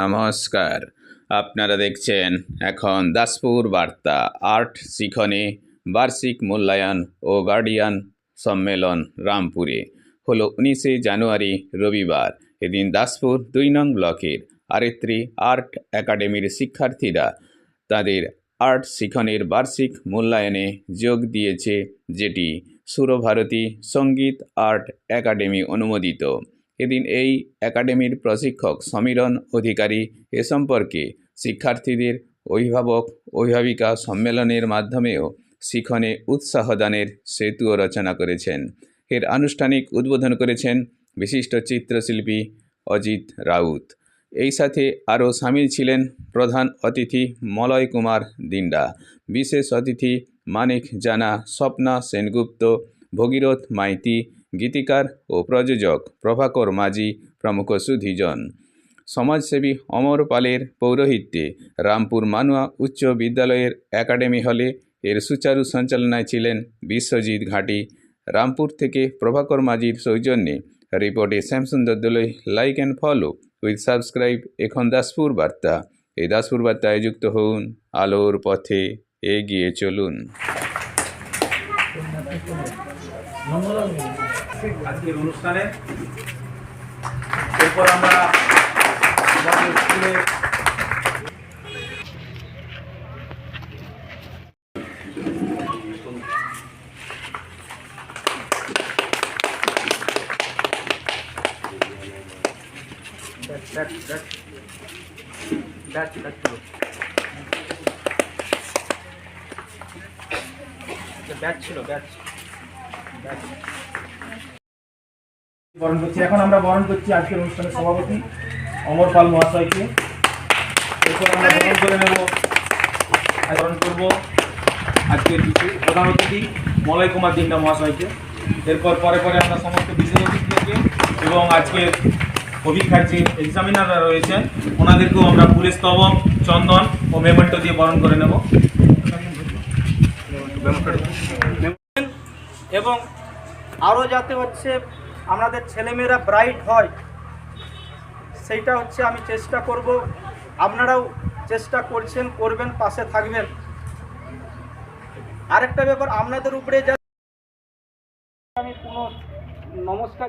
নমস্কার। আপনারা দেখছেন এখন দাসপুর বার্তা, আর্ট শিখনে, বার্ষিক মূল্যায়ন ও গার্ডিয়ান সম্মেলন রামপুরে। হলো উনিশে জানুয়ারি, রবিবার। এদিন দাসপুর দুই নং ব্লকের আরেত্রী আর্ট একাডেমির শিক্ষার্থীরা তাদের আর্ট শিখনের বার্ষিক মূল্যায়নে যোগ দিয়েছে, যেটি সুরভারতী সংগীত আর্ট একাডেমি অনুমোদিত। এদিন এই একাডেমির প্রশিক্ষক সমীরণ অধিকারী এ সম্পর্কে শিক্ষার্থীদের অভিভাবক, অভিভাবিকা সম্মেলনের মাধ্যমেও শিখনে উৎসাহদানের সেতুও রচনা করেছেন। এর আনুষ্ঠানিক উদ্বোধন করেছেন বিশিষ্ট চিত্রশিল্পী অজিত রাউত। এই সাথে আরও সামিল ছিলেন প্রধান অতিথি মলয় কুমার দিন্ডা বিশেষ অতিথি মানিক জানা, স্বপ্না সেনগুপ্ত, ভগীরথ মাইতি, গীতিকার ও প্রযোজক প্রভাকর মাঝি প্রমুখ সুধিজন। সমাজসেবী অমর পালের পৌরোহিত্যে রামপুর মানুয়া উচ্চ বিদ্যালয়ের একাডেমি হলে এর সুচারু সঞ্চালনায় ছিলেন বিশ্বজিৎ ঘাটি। রামপুর থেকে প্রভাকর মাঝির সৌজন্যে রিপোর্টে Shyamsundar Doloi like and follow with subscribe এখন দাসপুর বার্তা। এই দাসপুর বার্তায় যুক্ত হন আলোর পথে এগিয়ে চলুন। আজকের অনুষ্ঠানে এরপর আমরা আমাদের স্কুলে ব্যাচ ছিল ব্যাচ ব্যাচ বরণ করছি। এখন আমরা বরণ করছি আজকের অনুষ্ঠানের সভাপতি, অমর পাল মহাশয়কে। এরপর আমরা বরণ করে নেব বরণ করব আজকের কিছু প্রধান অতিথি মলয় কুমার দিন্ডা মহাশয়কে। এরপর পরে পরে আমরা সমস্ত বিশেষ অতিথিদেরকে এবং আজকের অভিজ্ঞার যে এক্সামিনাররা রয়েছেন। ওনাদেরকেও আমরা পুলিশ স্তবক চন্দন ও মেমেন্টো দিয়ে বরণ করে নেব। এবং আরও যাতে হচ্ছে আমাদের ছেলেমেয়েরা ব্রাইট হয়, সেইটা হচ্ছে আমি চেষ্টা করব। আপনারাও চেষ্টা করছেন, করবেন, পাশে থাকবেন। আরেকটা ব্যাপার, আপনাদের উপরে যা আমি পুনঃ নমস্কার